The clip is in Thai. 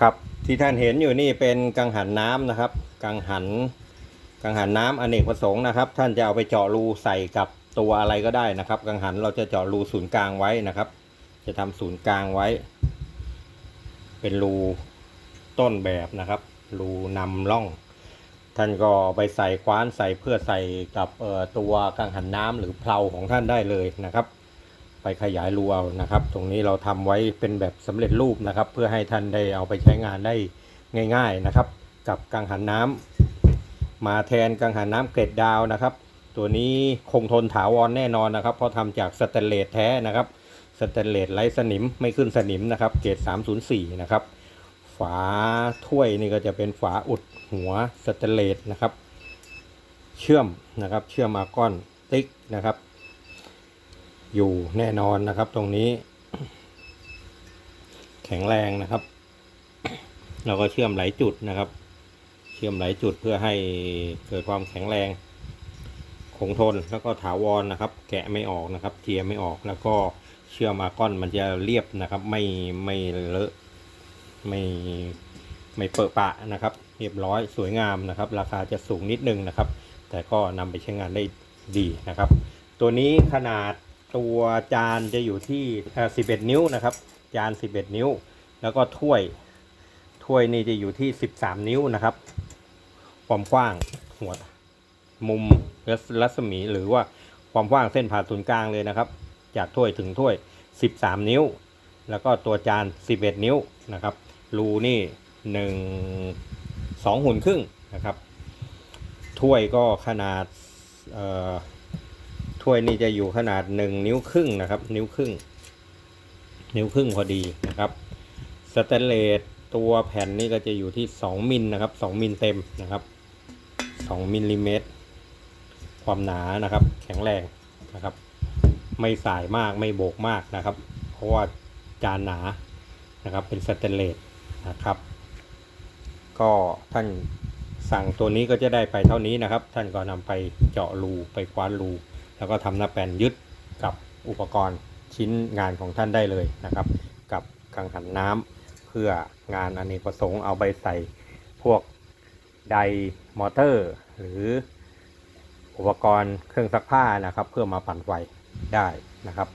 ครับที่ท่านเห็นอยู่นี่เป็นกังหันน้ำนะครับ กังหันกังหันน้ำอเนกประสงค์นะครับ ท่านจะเอาไปเจาะรูใส่กับตัวอะไรก็ได้นะครับ กังหันเราจะเจาะรูศูนย์กลางไว้นะครับ จะทำศูนย์กลางไว้ เป็นรูต้นแบบนะครับ รูนำร่อง ท่านก็เอไปใส่คว้านใส่เพื่อใส่กับตัวกังหันน้ำหรือเพลาของท่านได้เลยนะครับ ไปขยายรูเอานะครับ ตรงนี้เราทำไว้เป็นแบบสำเร็จรูปนะครับ เพื่อให้ท่านได้เอาไปใช้งานได้ง่าย ๆนะครับ กับกังหันน้ำมาแทนกังหันน้ำเกล็ดดาวนะครับ ตัวนี้คงทนถาวรแน่นอนนะครับ เพราะทำจากสแตนเลสแท้นะครับสแตนเลสไร้สนิมไม่ขึ้นสนิมนะครับ เกรด304 นะครับ ฝาถ้วยนี่ก็จะเป็นฝาอุดหัวสแตนเลสนะครับ เชื่อมนะครับ เชื่อมอาก้อนติ๊กนะครับ อยู่แน่นอนนะครับ ตรงนี้ แข็งแรงนะครับ เราก็เชื่อมหลายจุดนะครับ เชื่อมหลายจุดเพื่อให้เกิดความแข็งแรง คงทนแล้วก็ถาวรนะครับ แกะไม่ออกนะครับเจียไม่ออกแล้วก็เชื่อมอาก้อนมันจะเรียบนะครับ ไม่ไม่เลอะไม่ไม่เปอะปะนะครับ เรียบร้อยสวยงามนะครับ ราคาจะสูงนิดนึงนะครับ แต่ก็นำไปใช้งานได้ดีนะครับ ตัวนี้ขนาด ตัวจานจะอยู่ที่เอ่อ11นิ้วนะครับ จาน11นิ้ว แล้วก็ถ้วย ถ้วยนี่จะอยู่ที่13นิ้วนะครับความกว้างหัวมุมรัศรัศมีหรือว่าความกว้างเส้นผ่าศูนย์กลางเลยนะครับ จากถ้วยถึงถ้วย 13 นิ้ว แล้วก็ตัวจาน 11 นิ้วนะครับรูนี่1 2หุ่นครึ่งนะครับถ้วยก็ขนาดเอ่อ ถ้วยนี่จะอยู่ขนาดหนึ่งนิ้วครึ่งนะครับ นิ้วครึ่ง นิ้วครึ่งพอดีนะครับสแตนเลสตัวแผ่นนี่ก็จะอยู่ที่2มิลนะครับ2มิลเต็มนะครับ2มิลลิเมตรความหนานะครับ แข็งแรงนะครับ ไม่สายมากไม่โบกมากนะครับ เพราะว่าจานหนานะครับ เป็นสแตนเลสนะครับ ก็ท่านสั่งตัวนี้ก็จะได้ไปเท่านี้นะครับ ท่านก็นำไปเจาะรูไปคว้านรู แล้วก็ทำหน้าแปลนยึดกับอุปกรณ์ชิ้นงานของท่านได้เลยนะครับ กับกังหันน้ำเพื่องานอเนกประสงค์เอาไปใส่พวกไดมอเตอร์ หรืออุปกรณ์เครื่องซักผ้านะครับ เพื่อมาปั่นไฟได้นะครับ